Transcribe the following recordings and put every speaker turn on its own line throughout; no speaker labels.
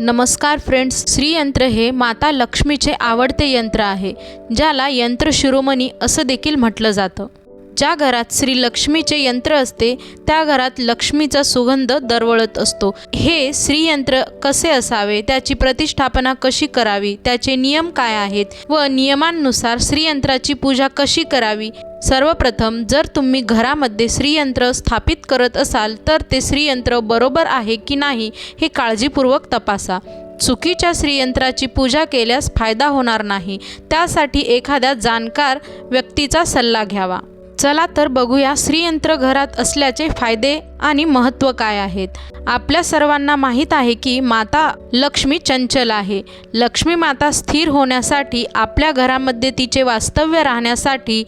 नमस्कार फ्रेंड्स श्रीयंत्र हे माता लक्ष्मीचे आवडते यंत्र आहे ज्याला यंत्र शिरोमणी असं देखील म्हटलं जातं. ज्या घरात श्री लक्ष्मीचे यंत्र असते त्या घरात लक्ष्मीचा सुगंध दरवळत असतो. हे श्रीयंत्र कसे असावे? त्याची प्रतिष्ठापना कशी करावी? त्याचे नियम काय आहेत? व नियमांनुसार श्रीयंत्राची पूजा कशी करावी? सर्वप्रथम जर तुम्ही घरामध्ये श्रीयंत्र स्थापित करत असाल तर ते श्रीयंत्र बरोबर आहे की नाही हे काळजीपूर्वक तपासा. चुकीच्या श्रीयंत्राची पूजा केल्यास फायदा होणार नाही. त्यासाठी एखाद्या जाणकार व्यक्तीचा सल्ला घ्यावा. चला तर बघूया श्रीयंत्र घरात असल्याचे फायदे आणि महत्त्व काय आहेत. आपल्या सर्वांना माहीत आहे की माता लक्ष्मी चंचल आहे. लक्ष्मी माता स्थिर होण्यासाठी आपल्या घरामध्ये तिचे वास्तव्य राहण्यासाठी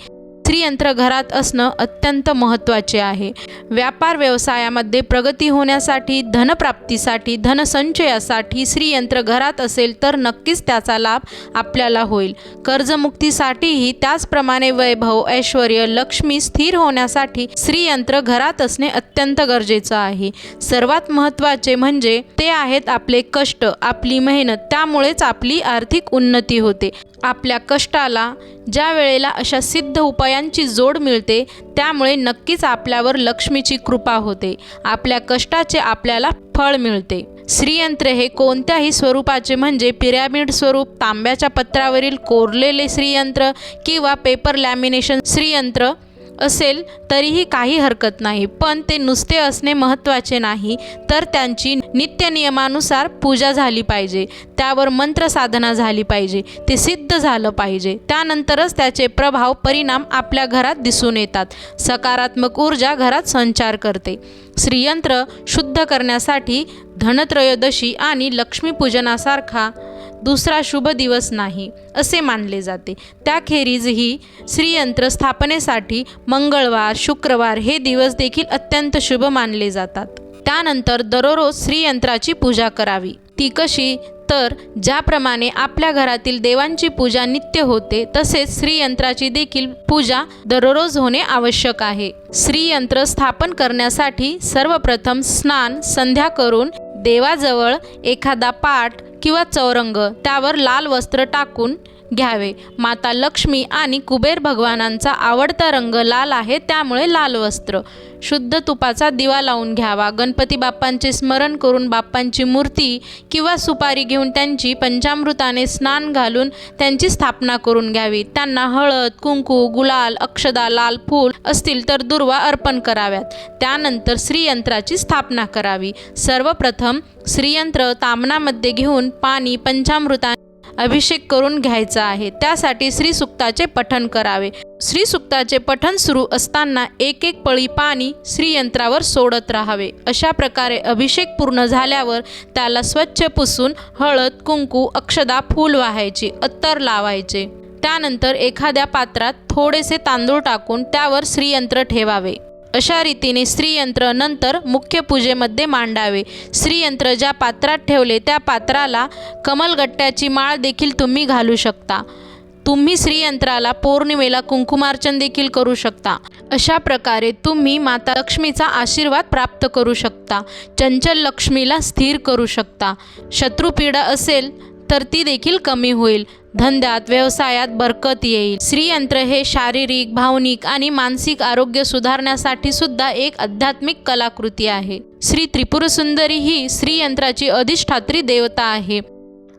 स्त्रीयंत्र घरात असणं अत्यंत महत्त्वाचे आहे. व्यापार व्यवसायामध्ये प्रगती होण्यासाठी धनप्राप्तीसाठी धनसंचयासाठी श्रीयंत्र घरात असेल तर नक्कीच त्याचा लाभ आपल्याला होईल. कर्जमुक्तीसाठीही त्याचप्रमाणे वैभव ऐश्वर लक्ष्मी स्थिर होण्यासाठी श्रीयंत्र घरात असणे अत्यंत गरजेचं आहे. सर्वात महत्त्वाचे म्हणजे ते आहेत आपले कष्ट आपली मेहनत त्यामुळेच आपली आर्थिक उन्नती होते. आपल्या कष्टाला ज्या वेळेला अशा सिद्ध उपायांची जोड मिळते त्यामुळे नक्कीच आपल्यावर लक्ष्मीची कृपा होते. आपल्या कष्टाचे आपल्याला फळ मिळते. श्रीयंत्र हे कोणत्याही स्वरूपाचे म्हणजे पिरॅमिड स्वरूप तांब्याच्या पत्रावरील कोरलेले श्रीयंत्र किंवा पेपर लॅमिनेशन श्रीयंत्र असेल तरीही काही हरकत नाही. पण ते नुसते असणे महत्त्वाचे नाही तर त्यांची नित्यनियमानुसार पूजा झाली पाहिजे. त्यावर मंत्रसाधना झाली पाहिजे. ते सिद्ध झालं पाहिजे. त्यानंतरच त्याचे प्रभाव परिणाम आपल्या घरात दिसून येतात. सकारात्मक ऊर्जा घरात संचार करते. श्रीयंत्र शुद्ध करण्यासाठी धनत्रयोदशी आणि लक्ष्मीपूजनासारखा दुसरा शुभ दिवस नाही असे मानले जाते. त्याखेरीज ही श्रीयंत्र स्थापनेसाठी मंगळवार शुक्रवार हे दिवस देखील अत्यंत शुभ मानले जातात. त्यानंतर दररोज श्रीयंत्राची पूजा करावी. ती कशी? तर ज्याप्रमाणे आपल्या घरातील देवांची पूजा नित्य होते तसेच श्रीयंत्राची देखील पूजा दररोज होणे आवश्यक आहे. श्रीयंत्र स्थापन करण्यासाठी सर्वप्रथम स्नान संध्या करून देवाजवळ एखादा पाठ किंवा चौरंग त्यावर लाल वस्त्र टाकून घ्यावे. माता लक्ष्मी आणि कुबेर भगवानांचा आवडता रंग लाल आहे त्यामुळे लाल वस्त्र. शुद्ध तुपाचा दिवा लावून घ्यावा. गणपती बाप्पांचे स्मरण करून बाप्पांची मूर्ती किंवा सुपारी घेऊन त्यांची पंचामृताने स्नान घालून त्यांची स्थापना करून घ्यावी. त्यांना हळद कुंकू गुलाल अक्षदा लाल फूल असतील तर दुर्वा अर्पण कराव्यात. त्यानंतर श्रीयंत्राची स्थापना करावी. सर्वप्रथम श्रीयंत्र तामणामध्ये घेऊन पाणी पंचामृता अभिषेक करून घ्यायचा आहे. त्यासाठी श्रीसुक्ताचे पठण करावे. श्रीसुक्ताचे पठण सुरू असताना एक एक पळी पाणी श्रीयंत्रावर सोडत राहावे. अशा प्रकारे अभिषेक पूर्ण झाल्यावर त्याला स्वच्छ पुसून हळद कुंकू अक्षदा फूल वाहायची अत्तर लावायचे. त्यानंतर एखाद्या पात्रात थोडेसे तांदूळ टाकून त्यावर श्रीयंत्र ठेवावे. अशा रीतीने श्रीयंत्र नंतर मुख्य पूजेमध्ये मांडावे. श्रीयंत्र ज्या पात्रात ठेवले त्या पात्राला कमलगट्ट्याची माळ देखील तुम्ही घालू शकता. तुम्ही श्रीयंत्राला पौर्णिमेला कुंकुमार्चन देखील करू शकता. अशा प्रकारे तुम्ही माता लक्ष्मीचा आशीर्वाद प्राप्त करू शकता. चंचल लक्ष्मीला स्थिर करू शकता. शत्रुपीडा असेल तर ती देखील कमी होईल. धंद्यात व्यवसायात बरकत येईल. श्रीयंत्र हे शारीरिक भावनिक आणि मानसिक आरोग्य सुधारण्यासाठी सुद्धा एक आध्यात्मिक कलाकृती आहे. श्री त्रिपुरसुंदरी ही श्रीयंत्राची अधिष्ठात्री देवता आहे.